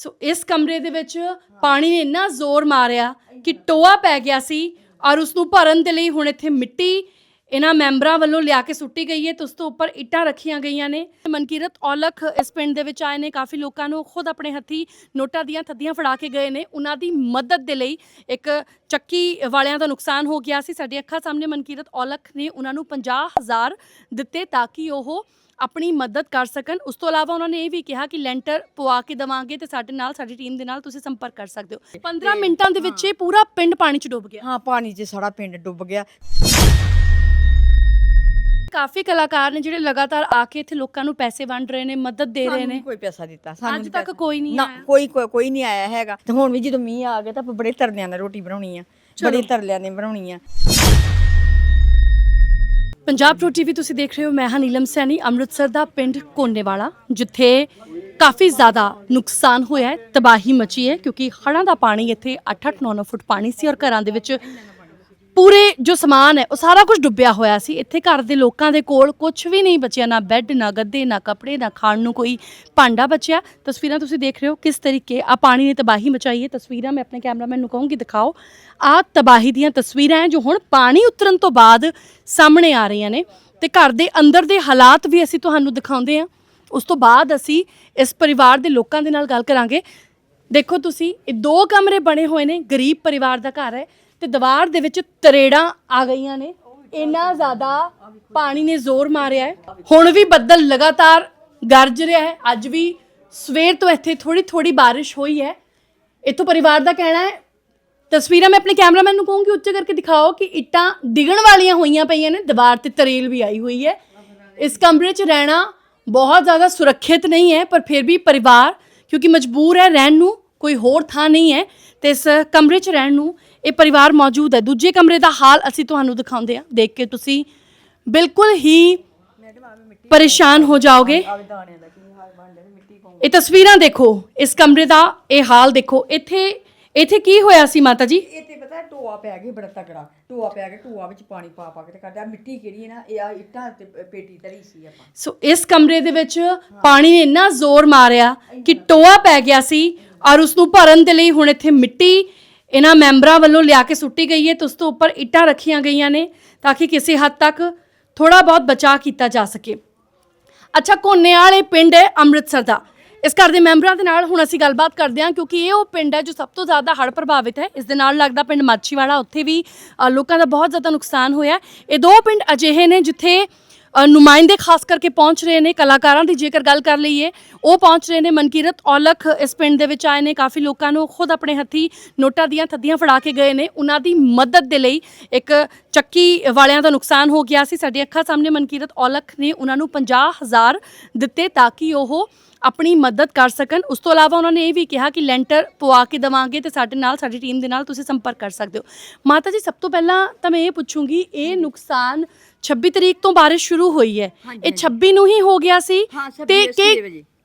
ਸੋ ਇਸ ਕਮਰੇ ਦੇ ਵਿੱਚ ਪਾਣੀ ਨੇ ਇੰਨਾ ਜ਼ੋਰ ਮਾਰਿਆ ਕਿ ਟੋਆ ਪੈ ਗਿਆ ਸੀ ਔਰ ਉਸ ਨੂੰ ਭਰਨ ਦੇ ਲਈ ਹੁਣ ਇੱਥੇ ਮਿੱਟੀ ਇਹਨਾਂ ਮੈਂਬਰਾਂ ਵੱਲੋਂ ਲਿਆ ਕੇ ਸੁੱਟੀ ਗਈ ਹੈ ਤੇ ਉਸ ਤੋਂ ਉੱਪਰ ਇੱਟਾਂ ਰੱਖੀਆਂ ਗਈਆਂ ਨੇ। ਮਨਕੀਰਤ ਔਲਖ ਇਸ ਪਿੰਡ ਦੇ ਵਿੱਚ ਆਏ ਨੇ। ਕਾਫੀ ਲੋਕਾਂ ਨੂੰ ਖੁਦ ਆਪਣੇ ਹੱਥੀ ਨੋਟਾਂ ਦੀਆਂ ਥੱਦੀਆਂ ਫੜਾ ਕੇ ਗਏ ਨੇ। ਉਹਨਾਂ ਦੀ ਮਦਦ ਦੇ ਲਈ ਇੱਕ ਚੱਕੀ ਵਾਲਿਆਂ ਦਾ ਨੁਕਸਾਨ ਹੋ ਗਿਆ ਸੀ। ਸਾਡੀ ਅੱਖਾਂ ਸਾਹਮਣੇ ਮਨਕੀਰਤ ਔਲਖ ਨੇ ਉਹਨਾਂ ਨੂੰ 50000 ਦਿੱਤੇ ਤਾਂ ਕਿ ਉਹ ਆਪਣੀ ਮਦਦ ਕਰ ਸਕਣ। ਉਸ ਤੋਂ ਇਲਾਵਾ ਉਹਨਾਂ ਨੇ ਇਹ ਵੀ ਕਿਹਾ ਕਿ ਲੈਂਟਰ ਪਵਾ ਕੇ ਦਵਾਂਗੇ ਤੇ ਸਾਡੇ ਨਾਲ ਸਾਡੀ ਟੀਮ ਦੇ ਨਾਲ ਤੁਸੀਂ ਸੰਪਰਕ ਕਰ ਸਕਦੇ ਹੋ। 15 ਮਿੰਟਾਂ ਦੇ ਵਿੱਚ ਇਹ ਪੂਰਾ ਪਿੰਡ ਪਾਣੀ 'ਚ ਡੁੱਬ ਗਿਆ। ਹਾਂ ਪਾਣੀ 'ਚ ਸਾਰਾ ਪਿੰਡ ਡੁੱਬ ਗਿਆ। ਕਾਫੀ ਕਲਾਕਾਰ ਨੇ ਜਿਹੜੇ ਲਗਾਤਾਰ ਆ ਕੇ ਇੱਥੇ ਲੋਕਾਂ ਨੂੰ ਪੈਸੇ ਵੰਡ ਰਹੇ ਨੇ ਮਦਦ ਦੇ ਰਹੇ ਸਾਨੂੰ ਨੇ। ਕੋਈ ਪੈਸਾ ਦਿੱਤਾ ਅੱਜ ਤੱਕ ਪੈਸਾ। ਕੋਈ ਨਹੀਂ ਨਾ ਆਇਆ। ਕੋਈ ਕੋਈ ਕੋਈ ਨਹੀਂ ਆਇਆ ਹੈਗਾ। ਤੇ ਹੁਣ ਵੀ ਜਦੋਂ ਮੀਂਹ ਆ ਗਿਆ ਤਾਂ ਆਪਾਂ ਬੜੇ ਤਰਲਿਆਂ ਨਾਲ ਰੋਟੀ ਬਣਾਉਣੀ ਆ। ਬੜੇ ਤਰਲਿਆਂ ਨੇ ਬਣਾਉਣੀ ਆ। ਪੰਜਾਬ ਪ੍ਰੋ ਟੀਵੀ ਤੁਸੀਂ ਦੇਖ ਰਹੇ ਹੋ ਮੈਂ ਹਾਂ ਨੀਲਮ ਸੈਣੀ ਅੰਮ੍ਰਿਤਸਰ ਦਾ ਪਿੰਡ ਕੋਨੇਵਾਲਾ ਜਿੱਥੇ ਕਾਫੀ ਜ਼ਿਆਦਾ ਨੁਕਸਾਨ ਹੋਇਆ ਹੈ ਤਬਾਹੀ ਮਚੀ ਹੈ ਕਿਉਂਕਿ ਹੜ੍ਹਾਂ ਦਾ ਪਾਣੀ ਇੱਥੇ 8-8 9-9 ਫੁੱਟ ਪਾਣੀ ਸੀ ਔਰ ਘਰਾਂ ਦੇ ਵਿੱਚ ਪੂਰੇ ਜੋ ਸਮਾਨ ਹੈ, ਉਹ ਸਾਰਾ ਕੁਝ ਡੁੱਬਿਆ ਹੋਇਆ ਸੀ। ਇੱਥੇ ਘਰ ਦੇ ਲੋਕਾਂ ਦੇ ਕੋਲ ਕੁਝ ਵੀ ਨਹੀਂ ਬਚਿਆ, ਨਾ ਬੈੱਡ, ਨਾ ਗੱਦੇ, ਨਾ ਕੱਪੜੇ, ਨਾ ਖਾਣ ਨੂੰ ਕੋਈ ਭਾਂਡਾ ਬਚਿਆ। ਤਸਵੀਰਾਂ ਤੁਸੀਂ ਦੇਖ ਰਹੇ ਹੋ ਕਿਸ ਤਰੀਕੇ ਆ ਪਾਣੀ ਨੇ ਤਬਾਹੀ ਮਚਾਈ ਹੈ। ਤਸਵੀਰਾਂ ਮੈਂ ਆਪਣੇ ਕੈਮਰਾਮੈਨ ਨੂੰ ਕਹੂੰਗੀ, ਦਿਖਾਓ। ਆ ਤਬਾਹੀ ਦੀਆਂ ਤਸਵੀਰਾਂ ਹੈ ਜੋ ਹੁਣ ਪਾਣੀ ਉਤਰਨ ਤੋਂ ਬਾਅਦ ਸਾਹਮਣੇ ਆ ਰਹੀਆਂ ਨੇ ਤੇ ਘਰ ਦੇ ਅੰਦਰ ਦੇ ਹਾਲਾਤ ਵੀ ਅਸੀਂ ਤੁਹਾਨੂੰ ਦਿਖਾਉਂਦੇ ਹਾਂ। ਉਸ ਤੋਂ ਬਾਅਦ ਅਸੀਂ ਇਸ ਪਰਿਵਾਰ ਦੇ ਲੋਕਾਂ ਦੇ ਨਾਲ ਗੱਲ ਕਰਾਂਗੇ। ਦੇਖੋ ਤੁਸੀਂ, ਇਹ ਦੋ ਕਮਰੇ ਬਣੇ ਹੋਏ ਨੇ, ਗਰੀਬ ਪਰਿਵਾਰ ਦਾ ਘਰ ਹੈ। ਤੇ ਦੀਵਾਰ ਦੇ ਵਿੱਚ ਤਰੇੜਾਂ ਆ ਗਈਆਂ ਨੇ। ਇੰਨਾ ਜ਼ਿਆਦਾ ਪਾਣੀ ਨੇ ਜ਼ੋਰ ਮਾਰਿਆ ਹੈ। ਹੁਣ ਵੀ ਬੱਦਲ ਲਗਾਤਾਰ ਗਰਜ ਰਿਹਾ ਹੈ। ਅੱਜ ਵੀ ਸਵੇਰ ਤੋਂ ਇੱਥੇ ਥੋੜੀ ਥੋੜੀ ਬਾਰਿਸ਼ ਹੋਈ ਹੈ। ਇੱਥੋਂ ਪਰਿਵਾਰ ਦਾ ਕਹਿਣਾ ਹੈ, ਤਸਵੀਰਾਂ ਮੈਂ ਆਪਣੇ ਕੈਮਰਾਮੈਨ ਨੂੰ ਕਹੂੰਗੀ, ਉੱਚੇ ਕਰਕੇ ਦਿਖਾਓ ਕਿ ਇੱਟਾਂ ਡਿੱਗਣ ਵਾਲੀਆਂ ਹੋਈਆਂ ਪਈਆਂ ਨੇ। ਦੀਵਾਰ ਤੇ ਤਰੇਲ ਵੀ ਆਈ ਹੋਈ ਹੈ। ਇਸ ਕਮਰੇ 'ਚ ਰਹਿਣਾ ਬਹੁਤ ਜ਼ਿਆਦਾ ਸੁਰੱਖਿਅਤ ਨਹੀਂ ਹੈ, ਪਰ ਫਿਰ ਵੀ ਪਰਿਵਾਰ, ਕਿਉਂਕਿ ਮਜਬੂਰ ਹੈ, ਰਹਿਣ ਨੂੰ ਕੋਈ ਹੋਰ ਥਾਂ ਨਹੀਂ ਹੈ। ਤੇ ਇਸ ਕਮਰੇ 'ਚ ਰਹਿਣ ਨੂੰ ਇਹ ਪਰਿਵਾਰ ਮੌਜੂਦ ਹੈ। ਦੂਜੇ ਕਮਰੇ ਦਾ ਹਾਲ ਅਸੀਂ ਤੁਹਾਨੂੰ ਦਿਖਾਉਂਦੇ ਹਾਂ। ਦੇਖ ਕੇ ਤੁਸੀਂ ਬਿਲਕੁਲ ਹੀ ਪਰੇਸ਼ਾਨ ਹੋ ਜਾਓਗੇ। ਇਹ ਤਸਵੀਰਾਂ ਦੇਖੋ। ਇਸ ਕਮਰੇ ਦਾ ਇਹ ਹਾਲ ਦੇਖੋ। ਇੱਥੇ ਇੱਥੇ ਕੀ ਹੋਇਆ ਸੀ ਮਾਤਾ ਜੀ? ਤੇ ਪਤਾ ਟੋਆ ਪੈ ਗਿਆ ਬੜਾ ਤਕੜਾ। ਟੋਆ ਪੈ ਗਿਆ ਟੋਆ ਵਿੱਚ ਪਾਣੀ ਪਾ ਪਾ ਕੇ ਤੇ ਕਰਦਾ ਮਿੱਟੀ ਕਿਹੜੀ ਹੈ ਨਾ ਇਹ ਆ ਇੱਟਾਂ ਤੇ ਪੇਟੀ ਧਰੀ ਸੀ ਆਪਾਂ। ਸੋ ਇਸ ਕਮਰੇ ਦੇ ਵਿੱਚ ਪਾਣੀ ਨੇ ਇੰਨਾ ਜ਼ੋਰ ਮਾਰਿਆ ਕਿ ਟੋਆ ਪੈ ਗਿਆ ਸੀ। ਔਰ ਉਸ ਨੂੰ ਭਰਨ ਦੇ ਲਈ ਹੁਣ ਇੱਥੇ ਮਿੱਟੀ ਇਹਨਾਂ ਮੈਂਬਰਾਂ ਵੱਲੋਂ ਲਿਆ ਕੇ ਸੁੱਟੀ ਗਈ ਹੈ ਤੇ ਉਸ ਤੋਂ ਉੱਪਰ ਇੱਟਾਂ ਰੱਖੀਆਂ ਗਈਆਂ ਨੇ ਤਾਂ ਕਿ ਕਿਸੇ ਹੱਦ ਤੱਕ ਥੋੜਾ ਬਹੁਤ ਬਚਾਅ ਕੀਤਾ ਜਾ ਸਕੇ। ਅੱਛਾ ਕੋਨੇ ਵਾਲੇ ਪਿੰਡ ਹੈ ਅੰਮ੍ਰਿਤਸਰ ਦਾ। ਇਸ ਘਰ ਦੇ ਮੈਂਬਰਾਂ ਦੇ ਨਾਲ ਹੁਣ ਅਸੀਂ ਗੱਲਬਾਤ ਕਰਦੇ ਹਾਂ ਕਿਉਂਕਿ ਇਹ ਉਹ ਪਿੰਡ ਹੈ ਜੋ ਸਭ ਤੋਂ ਜ਼ਿਆਦਾ ਹੜ੍ਹ ਪ੍ਰਭਾਵਿਤ ਹੈ। ਇਸ ਦੇ ਨਾਲ ਲੱਗਦਾ ਪਿੰਡ ਮਾਛੀਵਾੜਾ ਉੱਥੇ ਵੀ ਅ, ਲੋਕਾਂ ਦਾ ਬਹੁਤ ਜ਼ਿਆਦਾ ਨੁਕਸਾਨ ਹੋਇਆ ਹੈ। ਇਹ ਦੋ ਪਿੰਡ ਅਜਿਹੇ ਨੇ ਜਿੱਥੇ ਅ, ਨੁਮਾਇੰਦੇ ਖਾਸ ਕਰਕੇ ਪਹੁੰਚ ਰਹੇ ਨੇ ਕਲਾਕਾਰਾਂ ਦੀ ਜੇਕਰ ਗੱਲ ਕਰ ਲਈਏ ਉਹ ਪਹੁੰਚ ਰਹੇ ਨੇ ਮਨਕੀਰਤ ਔਲਖ ਇਸ ਪਿੰਡ ਦੇ ਵਿੱਚ ਆਏ ਨੇ। ਕਾਫੀ ਲੋਕਾਂ ਨੂੰ ਖੁਦ ਆਪਣੇ ਹੱਥੀ ਨੋਟਾਂ ਦੀਆਂ ਥੱਦੀਆਂ ਫੜਾ ਕੇ ਗਏ ਨੇ। ਉਹਨਾਂ ਦੀ ਮਦਦ ਦੇ ਲਈ ਇੱਕ ਚੱਕੀ ਵਾਲਿਆਂ ਦਾ ਨੁਕਸਾਨ ਹੋ ਗਿਆ ਸੀ। ਸਾਡੀ ਅੱਖਾਂ ਸਾਹਮਣੇ ਮਨਕੀਰਤ ਔਲਖ ਨੇ ਉਹਨਾਂ ਨੂੰ 50000 ਦਿੱਤੇ ਤਾਂ ਕਿ ਉਹ ਆਪਣੀ ਮਦਦ ਕਰ ਸਕਣ। ਉਸ ਤੋਂ ਇਲਾਵਾ ਉਹਨਾਂ ਨੇ ਇਹ ਵੀ ਕਿਹਾ ਕਿ ਲੈਂਟਰ ਪਵਾ ਕੇ ਦਵਾਂਗੇ ਤੇ ਸਾਡੇ ਨਾਲ ਸਾਡੀ ਟੀਮ ਦੇ ਨਾਲ ਤੁਸੀਂ ਸੰਪਰਕ ਕਰ ਸਕਦੇ ਹੋ। ਮਾਤਾ ਜੀ ਸਭ ਤੋਂ ਪਹਿਲਾਂ ਤਾਂ ਮੈਂ ਇਹ ਪੁੱਛੂੰਗੀ ਇਹ ਨੁਕਸਾਨ 26 ਤਰੀਕ ਤੋਂ ਬਾਰਿਸ਼ ਸ਼ੁਰੂ ਹੋਈ ਹੈ। ਇਹ 26 ਨੂੰ ਹੀ ਹੋ ਗਿਆ ਸੀ ਤੇ ਕਿ।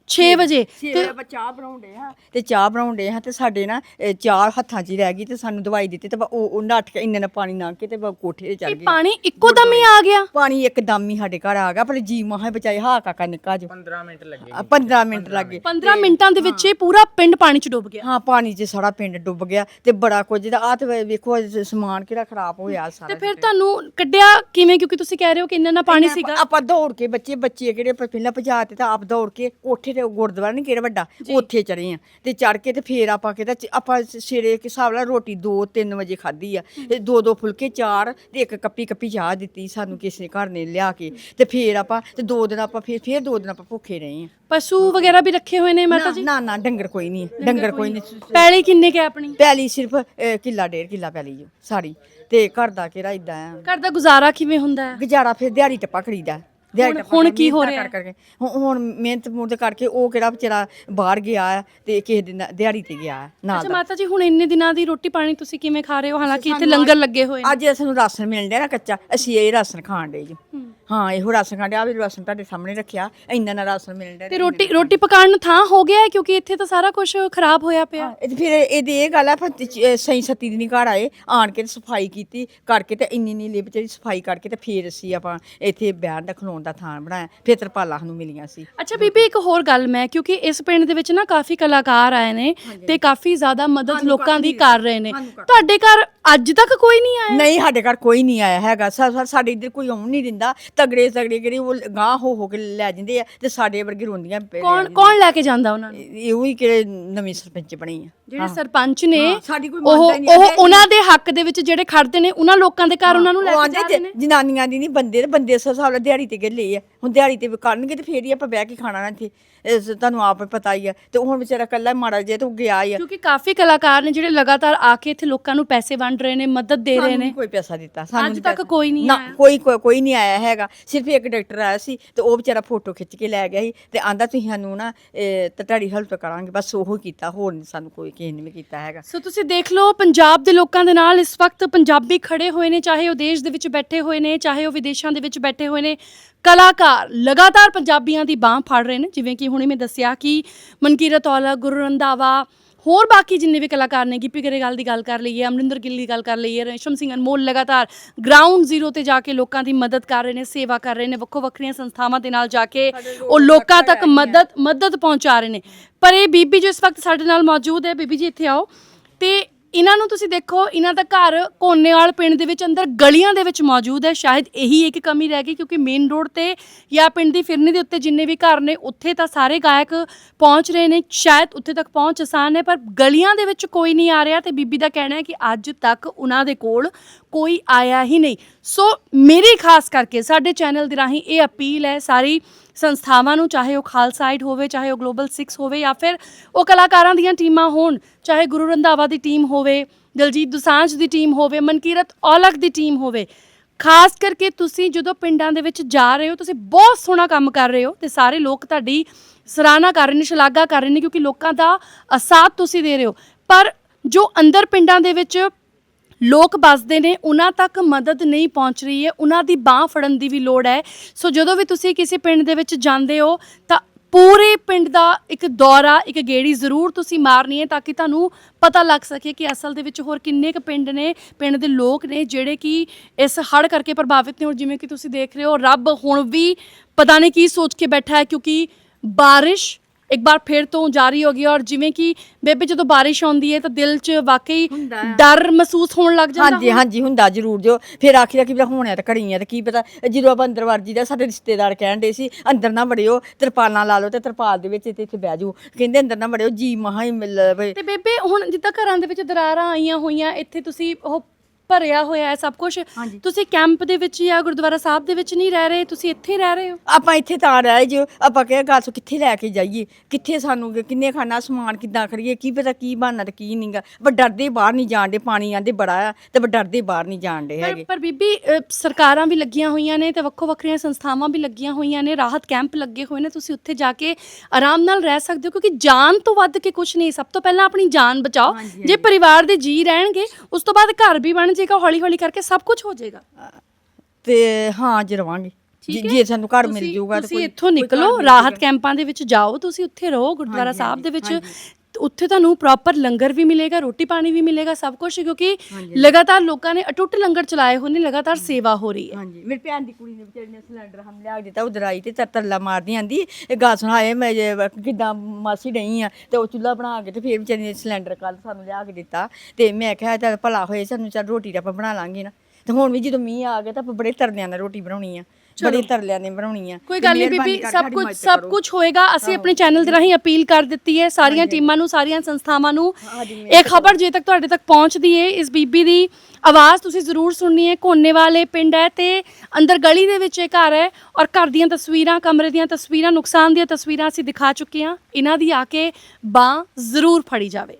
6 ਵਜੇ ਤੇ ਤੇ ਚਾਹ ਬਣਾਉਂਦੇ ਹਾਂ ਤੇ ਚਾਹ ਬਣਾਉਂਦੇ ਹਾਂ ਤੇ ਸਾਡੇ ਨਾ ਇਹ ਚਾਰ ਹੱਥਾਂ 'ਚ ਹੀ ਰਹਿ ਗਈ ਤੇ ਸਾਨੂੰ ਦਵਾਈ ਦਿੱਤੀ ਤੇ ਉਹ ਉਹ ਨੱਠ ਕੇ ਇੰਨੇ ਨਾ ਪਾਣੀ ਨਾ ਕੇ ਤੇ ਬ- ਕੋਠੇ ਤੇ ਚੜ ਇਹ ਗਏ ਪਾਣੀ ਇੱਕੋ ਦਮ ਹੀ ਆ ਗਿਆ। ਪਾਣੀ ਇੱਕਦਮ ਹੀ ਸਾਡੇ ਘਰ ਆ ਗਿਆ ਪਰ ਜੀ ਮਹਾ ਬਚਾਈ ਹਾਂ ਕਾਕਾ ਨਿੱਕਾ ਜੋ 15 ਮਿੰਟ ਲੱਗੇ 15 ਮਿੰਟ ਲੱਗੇ। 15 ਮਿੰਟਾਂ ਦੇ ਵਿੱਚ ਇਹ ਪੂਰਾ ਪਿੰਡ ਪਾਣੀ 'ਚ ਡੁੱਬ ਗਿਆ। ਹਾਂ ਪਾਣੀ 'ਚ ਸਾਰਾ ਪਿੰਡ ਡੁੱਬ ਗਿਆ ਤੇ ਬੜਾ ਕੁਝ ਦਾ ਆ ਤੇ ਵੇ- ਵੇਖੋ ਅੱਜ ਸਮਾਨ ਕਿਹੜਾ ਖਰਾਬ ਹੋਇਆ ਸਾਰਾ ਤੇ। ਫਿਰ ਤੁਹਾਨੂੰ ਕੱਢਿਆ ਕਿਵੇਂ? ਕਿਉਂਕਿ ਤੁਸੀਂ ਕਹਿ ਰਹੇ ਹੋ ਕਿ ਇੰਨਾ ਨਾ ਪਾਣੀ ਸੀਗਾ। ਆਪਾਂ ਦੌੜ ਕੇ ਬੱਚੇ ਬੱਚੇ ਕਿਹੜੇ ਪਹਿਲਾਂ ਭਜਾ ਤੇ ਤਾਂ ਆਪ ਦੌੜ ਕੇ ਕੋਠੇ ਤੇ ਗੁਰਦੁਆਰਾ ਨਹੀਂ ਕਿਹੜਾ ਵੱਡਾ ਉੱਥੇ ਚੜੇ ਆ। ਤੇ ਚੜ ਕੇ ਤੇ ਫੇਰ ਆਪਾਂ ਕਿਹਦਾ ਆਪਾਂ ਸਵੇਰੇ ਕੇ ਹਿਸਾਬ ਨਾਲ ਰੋਟੀ 2-3 ਵਜੇ ਖਾਧੀ ਆ। ਤੇ ਦੋ ਦੋ ਫੁਲਕੇ ਚਾਰ ਤੇ ਇੱਕ ਕੱਪੀ ਕੱਪੀ ਚਾਹ ਦਿੱਤੀ ਸਾਨੂੰ ਕਿਸੇ ਘਰ ਨੇ ਲਿਆ ਕੇ। ਤੇ ਫੇਰ ਆਪਾਂ ਤੇ ਦੋ ਦਿਨ ਆਪਾਂ ਫੇਰ ਫੇਰ ਦੋ ਦਿਨ ਆਪਾਂ ਭੁੱਖੇ ਰਹੇ ਆ। ਪਸ਼ੂ ਵਗੈਰਾ ਵੀ ਰੱਖੇ ਹੋਏ ਨੇ ਮਾਤਾ ਜੀ? ਨਾ ਨਾ ਡੰਗਰ ਕੋਈ ਨਹੀਂ ਡੰਗਰ ਕੋਈ ਨਹੀਂ। ਪੈਲੀ ਕਿੰਨੇ ਕੇ ਆਪਣੀ? ਪੈਲੀ ਸਿਰਫ ਕਿੱਲਾ ਡੇਢ ਕਿੱਲਾ ਪੈਲੀ ਜੋ ਸਾਰੀ। ਤੇ ਘਰ ਦਾ ਕਿਹੜਾ ਇਦਾਂ ਆ? ਘਰ ਦਾ ਗੁਜ਼ਾਰਾ ਕਿਵੇਂ ਹੁੰਦਾ? ਹੈ ਗੁਜ਼ਾਰਾ ਫਿਰ ਦਿਹਾੜੀ ਟੱਪਾ ਖੜੀਦਾ ਦਿਹਾੜੀ ਹੁਣ- ਹੁਣ ਕੀ ਹੋ ਰਿਹਾ? ਹੈ? ਕਰ ਕਰਕੇ। ਹੁਣ- ਹੁਣ ਮਿਹਨਤ ਮੁਹਨਤ ਕਰਕੇ ਉਹ ਕਿਹੜਾ ਵਿਚਾਰਾ ਬਾਹਰ ਗਿਆ ਆ ਤੇ ਕਿਸੇ ਦਿਨ ਦਿਹਾੜੀ ਤੇ ਗਿਆ ਆ ਨਾਲ ਅੱਛਾ ਦਾ। ਮਾਤਾ ਜੀ ਹੁਣ ਇੰਨੇ ਦਿਨਾਂ ਦੀ ਰੋਟੀ ਪਾਣੀ ਤੁਸੀਂ ਕਿਵੇਂ ਖਾ ਰਹੇ ਹੋ? ਹਾਲਾਂਕਿ ਇੱਥੇ ਲੰਗਰ ਲੱਗੇ ਹੋਏ ਨੇ। ਅੱਜ ਸਾਨੂੰ ਰਾਸ਼ਨ ਮਿਲ ਰਿਹਾ ਨਾ ਕੱਚਾ ਅਸੀਂ ਇਹ ਰਾਸ਼ਨ ਖਾਣ ਦੇ ਜੀ। ਹੂੰ। ਹਾਂ ਇਹੋ ਰਾਸ਼ਨ ਕਾਰਡ ਆ ਵੀ ਰਾਸ਼ਨ ਤੁਹਾਡੇ ਸਾਹਮਣੇ ਰੱਖਿਆ ਇੰਨਾ ਨਾ ਰਾਸ਼ਨ ਮਿਲਣ ਡਿਆ ਤੇ ਰੋਟੀ ਰੋਟੀ ਪਕਾਉਣ ਨੂੰ ਥਾਂ ਹੋ ਗਿਆ ਹੈ? ਕਿਉਂਕਿ ਇੱਥੇ ਤਾਂ ਸਾਰਾ ਕੁਝ ਖਰਾਬ ਹੋਇਆ ਪਿਆ। ਇਹ ਤੇ ਫਿਰ ਇਹਦੀ ਇਹ ਗੱਲ ਆ ਫਿਰ ਚ- ਸਹੀ ਸੱਤੀ ਦਿਨ ਘਰ ਆਏ ਆਣ ਕੇ ਤੇ ਸਫ਼ਾਈ ਕੀਤੀ ਕਰਕੇ ਤੇ ਇੰਨੀ ਨੀਲੀ ਵਿਚਾਰੀ ਸਫ਼ਾਈ ਕਰਕੇ ਤੇ ਫਿਰ ਅਸੀਂ ਆਪਾਂ ਇੱਥੇ ਬੈਠ ਦਾ ਖਲੋਣ ਦਾ ਥਾਂ ਬਣਾਇਆ ਫਿਰ ਤਰਪਾਲਾਂ ਸਾਨੂੰ ਮਿਲੀਆਂ ਸੀ। ਅੱਛਾ ਬੀਬੀ ਇੱਕ ਹੋਰ ਗੱਲ ਮੈਂ ਕਿਉਂਕਿ ਇਸ ਪਿੰਡ ਦੇ ਵਿੱਚ ਨਾ ਕਾਫੀ ਕਲਾਕਾਰ ਆਏ ਨੇ ਤੇ ਕਾਫੀ ਜ਼ਿਆਦਾ ਮਦਦ ਲੋਕਾਂ ਦੀ ਕਰ ਰਹੇ ਨੇ। ਤੁਹਾਡੇ ਘਰ ਅੱਜ ਤੱਕ ਕੋਈ ਨਹੀਂ ਆਇਆ? ਨਹੀਂ ਸਾਡੇ ਘਰ ਕੋਈ ਨਹੀਂ ਆਇਆ ਹੈਗਾ ਸਾ- ਸਾ- ਸਾਡੇ ਇੱਧਰ ਕੋਈ ਆਉਣ ਨਹੀਂ ਦਿੰਦਾ ਤਗੜੇ ਤਗੜੇ ਕਿਹੜੇ ਉਹ ਗਾਂ ਹੋ ਹੋ ਕੇ ਲੈ ਜਾਂਦੇ ਆ ਤੇ ਸਾਡੇ ਵਰਗੇ ਰੋਂਦੀਆਂ ਪੈ ਕੌਣ ਕੌਣ ਲੈ ਕੇ ਜਾਂਦਾ ਉਹਨਾਂ ਨੂੰ? ਇਹੋ ਹੀ ਕਿਹੜੇ ਨਵੀਂ ਸਰਪੰਚ ਬਣੀ ਆ। ਜਿਹੜੇ ਸਰਪੰਚ ਨੇ ਸਾਡੀ ਕੋਈ ਉਹ ਮੰਨਦਾ ਹੀ ਨਹੀਂ ਉਹ ਉਹਨਾਂ ਦੇ ਹੱਕ ਦੇ ਵਿੱਚ ਜਿਹੜੇ ਖੜਦੇ ਨੇ ਉਹਨਾਂ ਲੋਕਾਂ ਦੇ ਘਰ ਉਹਨਾਂ ਨੂੰ ਲੈ ਕੇ ਜਾਂਦੇ ਨੇ। ਜਨਾਨੀਆਂ ਦੀ ਨਹੀਂ ਬੰਦੇ ਬੰਦੇ ਨਾਲ ਦਿਹਾੜੀ ਤੇ ਗਏ ਆ। ਹੁਣ ਦਿਹਾੜੀ ਤੇ ਕਰਨਗੇ ਤੇ ਫੇਰ ਹੀ ਆਪਾਂ ਬਹਿ ਕੇ ਖਾਣਾ ਨਾ ਇੱਥੇ। ਇਸ ਤੁਹਾਨੂੰ ਆਪ ਹੀ ਪਤਾ ਹੀ ਆ। ਤੇ ਹੁਣ ਵਿਚਾਰਾ ਕੱਲਾ ਮਾੜਾ ਜਿਹਾ ਤੇ ਉਹ ਗਿਆ ਹੀ ਆ। ਕਿਉਂਕਿ ਕਾਫੀ ਕਲਾਕਾਰ ਨੇ ਜਿਹੜੇ ਲਗਾਤਾਰ ਆ ਕੇ ਇੱਥੇ ਲੋਕਾਂ ਨੂੰ ਪੈਸੇ ਵੰਡ ਰਹੇ ਨੇ ਮਦਦ ਦੇ ਰਹੇ ਸਾਨੂੰ ਨੇ। ਕੋਈ ਪੈਸਾ ਦਿੱਤਾ ਅੱਜ ਨੀ ਤੱਕ ਪੈਸਾ। ਕੋਈ ਨਹੀਂ ਨਾ ਆਇਆ। ਕੋਈ ਕੋਈ ਕੋਈ ਨਹੀਂ ਆਇਆ ਹੈਗਾ। ਸਿਰਫ ਇੱਕ ਡਾਕਟਰ ਆਇਆ ਸੀ ਤੇ ਉਹ ਵਿਚਾਰਾ ਫੋਟੋ ਖਿੱਚ ਕੇ ਲੈ ਗਿਆ ਸੀ ਤੇ ਆਂਦਾ ਤੁਸੀਂ ਸਾਨੂੰ ਨਾ ਇਹ, ਤੇ ਤੁਹਾਡੀ ਹੈਲਪ ਕਰਾਂਗੇ। ਬਸ ਉਹ ਕੀਤਾ ਹੋਰ ਨਹੀਂ ਸਾਨੂੰ ਕੋਈ ਕਿਸੇ ਨੇ ਵੀ ਕੀਤਾ ਹੈਗਾ। ਸੋ ਤੁਸੀਂ ਦੇਖ ਲਓ ਪੰਜਾਬ ਦੇ ਲੋਕਾਂ ਦੇ ਨਾਲ ਇਸ ਵਕਤ ਪੰਜਾਬੀ ਖੜੇ ਹੋਏ ਨੇ ਚਾਹੇ ਉਹ ਦੇਸ਼ ਦੇ ਵਿੱਚ ਬੈਠੇ ਹੋਏ ਨੇ ਚਾਹੇ ਉਹ ਵਿਦੇਸ਼ਾਂ ਦੇ ਵਿੱਚ ਬੈਠੇ ਹੋਏ ਨੇ। ਕਲਾਕਾਰ ਲਗਾਤਾਰ ਪੰਜਾਬੀਆਂ ਦੀ ਬਾਹ ਫੜ ਰਹੇ ਨੇ ਜਿਵੇਂ ਕਿ ਹੁਣੇ ਮੈਂ ਦੱਸਿਆ ਕਿ ਮਨਕੀਰਤ ਔਲਾ ਗੁਰੂ ਰੰਧਾਵਾ ਹੋਰ ਬਾਕੀ ਜਿੰਨੇ ਵੀ ਕਲਾਕਾਰ ਨੇ ਗਿੱਪੀ ਗਰੇਵਾਲ ਦੀ ਗੱਲ ਕਰ ਲਈਏ ਅਮਰਿੰਦਰ ਗਿੱਲ ਦੀ ਗੱਲ ਕਰ ਲਈਏ ਰੇਸ਼ਮ ਸਿੰਘ ਅਨਮੋਲ ਲਗਾਤਾਰ ਗਰਾਊਂਡ ਜ਼ੀਰੋ ਤੇ ਜਾ ਕੇ ਲੋਕਾਂ ਦੀ ਮਦਦ ਕਰ ਰਹੇ ਨੇ ਸੇਵਾ ਕਰ ਰਹੇ ਨੇ ਵੱਖੋ ਵੱਖਰੀਆਂ ਸੰਸਥਾਵਾਂ ਦੇ ਨਾਲ ਜਾ ਕੇ ਉਹ ਲੋਕਾਂ ਤੱਕ ਮਦਦ ਮਦਦ ਪਹੁੰਚਾ ਰਹੇ ਨੇ। ਪਰ ਇਹ ਬੀਬੀ ਜੋ ਇਸ ਵਕਤ ਸਾਡੇ ਨਾਲ ਮੌਜੂਦ ਹੈ। ਬੀਬੀ ਜੀ ਇੱਥੇ ਆਓ। ਤੇ ਇਹਨਾਂ ਨੂੰ ਤੁਸੀਂ ਦੇਖੋ, ਇਹਨਾਂ ਦਾ ਘਰ ਕੋਨੇਵਾਲ ਪਿੰਡ ਦੇ ਵਿੱਚ ਅੰਦਰ ਗਲੀਆਂ ਦੇ ਵਿੱਚ ਮੌਜੂਦ ਹੈ। ਸ਼ਾਇਦ ਇਹੀ ਇੱਕ ਕਮੀ ਰਹਿ ਗਈ ਕਿਉਂਕਿ ਮੇਨ ਰੋਡ ਤੇ ਜਾਂ ਪਿੰਡ ਦੀ ਫਿਰਨੀ ਦੇ ਉੱਤੇ ਜਿੰਨੇ ਵੀ ਘਰ ਨੇ, ਉੱਥੇ ਤਾਂ ਸਾਰੇ ਗਾਇਕ ਪਹੁੰਚ ਰਹੇ ਨੇ। ਸ਼ਾਇਦ ਉੱਥੇ ਤੱਕ ਪਹੁੰਚ ਆਸਾਨ ਹੈ, ਪਰ ਗਲੀਆਂ ਦੇ ਵਿੱਚ ਕੋਈ ਨਹੀਂ ਆ ਰਿਹਾ ਤੇ ਬੀਬੀ ਦਾ ਕਹਿਣਾ ਹੈ ਕਿ ਅੱਜ ਤੱਕ ਉਹਨਾਂ ਦੇ ਕੋਲ ਕੋਈ ਆਇਆ ਹੀ ਨਹੀਂ। ਸੋ ਮੇਰੀ ਖਾਸ ਕਰਕੇ ਸਾਡੇ ਚੈਨਲ ਦੇ ਰਾਹੀਂ ਇਹ ਅਪੀਲ ਹੈ, ਸਾਰੀ ਸੰਸਥਾਵਾਂ ਨੂੰ ਚਾਹੇ ਉਹ ਖਾਲਸਾ ਏਡ ਹੋਵੇ ਚਾਹੇ ਉਹ ਗਲੋਬਲ 6 ਹੋਵੇ ਜਾਂ ਫਿਰ ਉਹ ਕਲਾਕਾਰਾਂ ਦੀਆਂ ਟੀਮਾਂ ਹੋਣ ਚਾਹੇ ਗੁਰੂ ਰੰਧਾਵਾ ਦੀ ਟੀਮ ਹੋਵੇ ਦਲਜੀਤ ਦੁਸਾਂਝ ਦੀ ਟੀਮ ਹੋਵੇ ਮਨਕੀਰਤ ਔਲਖ ਦੀ ਟੀਮ ਹੋਵੇ ਖਾਸ ਕਰਕੇ ਤੁਸੀਂ ਜਦੋਂ ਪਿੰਡਾਂ ਦੇ ਵਿੱਚ ਜਾ ਰਹੇ ਹੋ ਤੁਸੀਂ ਬਹੁਤ ਸੋਹਣਾ ਕੰਮ ਕਰ ਰਹੇ ਹੋ ਤੇ ਸਾਰੇ ਲੋਕ ਤੁਹਾਡੀ ਸਰਾਹਨਾ ਕਰ ਰਹੇ ਨੇ ਸ਼ਲਾਘਾ ਕਰ ਰਹੇ ਨੇ ਕਿਉਂਕਿ ਲੋਕਾਂ ਦਾ ਅ, ਸਾਥ ਤੁਸੀਂ ਦੇ ਰਹੇ ਹੋ। ਪਰ ਜੋ ਅੰਦਰ ਪਿੰਡਾਂ ਦੇ ਵਿੱਚ ਲੋਕ ਵੱਸਦੇ ਨੇ, ਉਹਨਾਂ ਤੱਕ ਮਦਦ ਨਹੀਂ ਪਹੁੰਚ ਰਹੀ ਹੈ, ਉਹਨਾਂ ਦੀ ਬਾਹ ਫੜਨ ਦੀ ਵੀ ਲੋੜ ਹੈ। ਸੋ ਜਦੋਂ ਵੀ ਤੁਸੀਂ ਕਿਸੇ ਪਿੰਡ ਦੇ ਵਿੱਚ ਜਾਂਦੇ ਹੋ, ਤਾਂ ਪੂਰੇ ਪਿੰਡ ਦਾ ਇੱਕ ਦੌਰਾ, ਇੱਕ ਗੇੜੀ ਜ਼ਰੂਰ ਤੁਸੀਂ ਮਾਰਨੀ ਹੈ ਤਾਂ ਕਿ ਤੁਹਾਨੂੰ ਪਤਾ ਲੱਗ ਸਕੇ ਕਿ ਅਸਲ ਦੇ ਵਿੱਚ ਹੋਰ ਕਿੰਨੇ ਕੁ ਪਿੰਡ ਨੇ, ਪਿੰਡ ਦੇ ਲੋਕ ਨੇ ਜਿਹੜੇ ਕਿ ਇਸ ਹੜ੍ਹ ਕਰਕੇ ਪ੍ਰਭਾਵਿਤ ਨੇ। ਔਰ ਜਿਵੇਂ ਕਿ ਤੁਸੀਂ ਦੇਖ ਰਹੇ ਹੋ, ਰੱਬ ਹੁਣ ਵੀ ਪਤਾ ਨਹੀਂ ਕੀ ਸੋਚ ਕੇ ਬੈਠਾ ਹੈ ਕਿਉਂਕਿ ਬਾਰਿਸ਼ ਇੱਕ ਵਾਰ ਫਿਰ ਤੋਂ ਜਾਰੀ ਹੋ ਗਈ ਔਰ ਜਿਵੇਂ ਕਿ ਬੇਬੇ ਜਦੋਂ ਬਾਰਿਸ਼ ਆਉਂਦੀ ਹੈ ਤਾਂ ਦਿਲ 'ਚ ਵਾਕਈ ਹੁੰਦਾ। ਡਰ ਮਹਿਸੂਸ ਹੋਣ ਲੱਗ ਜਾਂਦਾ ਹਾਂਜੀ ਹਾਂਜੀ ਹੁੰਦਾ ਜ਼ਰੂਰ ਜੋ। ਫਿਰ ਆਖਿਰ ਕੀ ਪਤਾ ਹੋਣਿਆ ਤੇ ਘੜੀਆਂ ਤੇ ਕੀ ਪਤਾ ਜਦੋਂ ਆਪਾਂ ਅੰਦਰ ਵੜ ਜੀਦਾ ਸਾਡੇ ਰਿਸ਼ਤੇਦਾਰ ਕਹਿਣ ਦੇ ਸੀ ਅੰਦਰ ਨਾ ਵੜਿਓ ਤਰਪਾਲਾਂ ਲਾ ਲਓ ਤੇ ਤਰਪਾਲ ਦੇ ਵਿੱਚ ਇੱਥੇ ਇੱਥੇ ਬਹਿ ਜਾਓ। ਕਹਿੰਦੇ ਅੰਦਰ ਨਾ ਵੜਿਓ ਜੀ ਮਹਾ ਹੀ ਮਿਲ ਵੇ ਤੇ ਬੇਬੇ ਹੁਣ ਜਿੱਦਾਂ ਘਰਾਂ ਦੇ ਵਿੱਚ ਦਰਾਰਾਂ ਆਈਆਂ ਹੋਈਆਂ ਇੱਥੇ ਤੁਸੀਂ ਉਹ ਭਰਿਆ ਹੋਇਆ ਹੈ ਸਭ ਕੁਝ ਹਾਂਜੀ। ਤੁਸੀਂ ਕੈਂਪ ਦੇ ਵਿੱਚ ਜਾਂ ਗੁਰਦੁਆਰਾ ਸਾਹਿਬ ਦੇ ਵਿੱਚ ਨਹੀਂ ਰਹਿ ਰਹੇ ਤੁਸੀਂ ਇੱਥੇ ਰਹਿ ਰਹੇ ਹੋ? ਆਪਾਂ ਇੱਥੇ ਤਾਂ ਰਹਿ ਜੋ ਆਪਾਂ ਕਿਹਾ ਗੱਲ ਸੋ ਕਿੱਥੇ ਲੈ ਕੇ ਜਾਈਏ? ਕਿੱਥੇ ਸਾਨੂੰ ਕਿੰਨੇ ਖਾਣਾ ਸਮਾਨ ਕਿੱਦਾਂ ਕਰੀਏ ਕੀ ਪਤਾ ਕੀ ਬਣਨਾ ਤੇ ਕੀ ਨਹੀਂਗਾ ਪਰ ਡਰਦੇ ਬਾਹਰ ਨਹੀਂ ਜਾਣ ਦੇ ਪਾਣੀ ਆਂਦੇ ਬੜਾ ਆ ਤੇ ਪਰ ਡਰਦੇ ਬਾਹਰ ਨਹੀਂ ਜਾਣ ਦੇ ਪਰ ਹੈਗੇ। ਪਰ ਬੀਬੀ ਅ, ਸਰਕਾਰਾਂ ਵੀ ਲੱਗੀਆਂ ਹੋਈਆਂ ਨੇ ਤੇ ਵੱਖੋ ਵੱਖਰੀਆਂ ਸੰਸਥਾਵਾਂ ਵੀ ਲੱਗੀਆਂ ਹੋਈਆਂ ਨੇ ਰਾਹਤ ਕੈਂਪ ਲੱਗੇ ਹੋਏ ਨੇ ਤੁਸੀਂ ਉੱਥੇ ਜਾ ਕੇ ਆਰਾਮ ਨਾਲ ਰਹਿ ਸਕਦੇ ਹੋ ਕਿਉਂਕਿ ਜਾਨ ਤੋਂ ਵੱਧ ਕੇ ਕੁਝ ਨਹੀਂ। ਸਭ ਤੋਂ ਪਹਿਲਾਂ ਆਪਣੀ ਜਾਨ ਬਚਾਓ। ਹਾਂਜੀ, ਜੇ ਪਰਿਵਾਰ ਦੇ ਜੀ ਰਹਿਣਗੇ ਉਸ ਤੋਂ ਬਾਅਦ ਘਰ ਵੀ ਬਣ ਜਾਏਗਾ ਹੌਲੀ ਹੌਲੀ ਕਰਕੇ ਸਭ ਕੁਝ ਹੋ ਜਾਏਗਾ ਤੇ ਹਾਂ ਅੱਜ ਰਵਾਂਗੇ ਜੇ। ਜੇ ਸਾਨੂੰ ਘਰ ਮਿਲ ਤੁਸੀਂ- ਜਾਊਗਾ ਤੁਸੀਂ ਕੋਈ- ਇੱਥੋਂ ਨਿਕਲੋ ਰਾਹਤ। ਕੈਂਪਾਂ ਦੇ ਵਿੱਚ ਜਾਓ ਤੁਸੀਂ ਉੱਥੇ ਰਹੋ ਗੁਰਦੁਆਰਾ ਸਾਹਿਬ ਦੇ ਵਿੱਚ। ਉੱਥੇ ਤੁਹਾਨੂੰ ਪ੍ਰੋਪਰ ਲੰਗਰ ਵੀ ਮਿਲੇਗਾ ਰੋਟੀ ਪਾਣੀ ਵੀ ਮਿਲੇਗਾ ਸਭ ਕੁਝ ਕਿਉਂਕਿ ਹਾਂਜੀ। ਲਗਾਤਾਰ ਲੋਕਾਂ ਨੇ ਅਟੁੱਟ ਲੰਗਰ ਚਲਾਏ ਹੋਏ ਨੇ ਲਗਾਤਾਰ ਸੇਵਾ ਹੋ ਰਹੀ ਹੈ। ਹਾਂਜੀ। ਮੇਰੀ ਭੈਣ ਦੀ ਕੁੜੀ ਨੇ ਵਿਚਾਰੀ ਨੇ ਸਿਲੰਡਰ ਹਮ ਲਿਆ ਕੇ ਦਿੱਤਾ ਉਧਰ ਆਈ ਤੇ ਤਰ ਤਰਲਾ ਮਾਰਦੀ ਆਂਦੀ ਇਹ ਗਾ ਸੁਣਾਏ ਮੈਂ ਜੇ ਕਿਦਾਂ ਮਾਸੀ ਡਈ ਆ ਤੇ ਉਹ ਚੁੱਲ੍ਹਾ ਬਣਾ ਕੇ ਤੇ ਫਿਰ ਵਿਚਾਰੀ ਨੇ ਸਿਲੰਡਰ ਕੱਲ ਸਾਨੂੰ ਲਿਆ ਕੇ ਦਿੱਤਾ ਤੇ ਮੈਂ ਕਿਹਾ ਚੱਲ ਭਲਾ ਹੋਏ ਸਾਨੂੰ ਚੱਲ ਰੋਟੀ ਤਾਂ ਆਪਾਂ ਬਣਾ ਲਾਂਗੇ ਨਾ। ਤੇ ਹੁਣ ਵੀ ਜਦੋਂ ਮੀਂਹ ਆ ਗਿਆ ਤਾਂ ਆਪਾਂ ਬੜੇ ਤਰਲਿਆਂ ਨਾਲ ਰੋਟੀ ਬਣਾਉਣੀ ਆ। ਬੜੇ ਤਰਲਿਆਂ ਨੇ ਬਣਾਉਣੀ ਆ ਕੋਈ ਗੱਲ ਨਹੀਂ ਬੀਬੀ ਸਭ ਕੁਝ ਸਭ। ਕੁਝ ਹੋਏਗਾ। ਅਸੀਂ ਆਪਣੇ ਚੈਨਲ ਦੇ ਰਾਹੀਂ ਅਪੀਲ ਕਰ ਦਿੱਤੀ ਹੈ। ਸਾਰੀਆਂ ਟੀਮਾਂ ਨੂੰ ਸਾਰੀਆਂ ਸੰਸਥਾਵਾਂ ਨੂੰ। ਇਹ ਖਬਰ ਜੇ ਤੱਕ ਤੁਹਾਡੇ ਤੱਕ ਪਹੁੰਚਦੀ ਹੈ ਇਸ ਬੀਬੀ ਦੀ ਆਵਾਜ਼ ਤੁਸੀਂ ਜ਼ਰੂਰ ਸੁਣਨੀ ਹੈ ਕੋਨੇ ਵਾਲੇ ਪਿੰਡ ਹੈ ਤੇ ਅੰਦਰ ਗਲੀ ਦੇ ਵਿੱਚ ਇਹ ਘਰ ਹੈ ਔਰ ਘਰ ਦੀਆਂ ਤਸਵੀਰਾਂ ਕਮਰੇ ਦੀਆਂ ਤਸਵੀਰਾਂ ਨੁਕਸਾਨ ਦੀਆਂ ਤਸਵੀਰਾਂ ਅਸੀਂ ਦਿਖਾ ਚੁੱਕੇ ਹਾਂ। ਇਹਨਾਂ ਦੀ ਆ ਕੇ ਬਾਹ ਜ਼ਰੂਰ ਫੜੀ ਜਾਵੇ।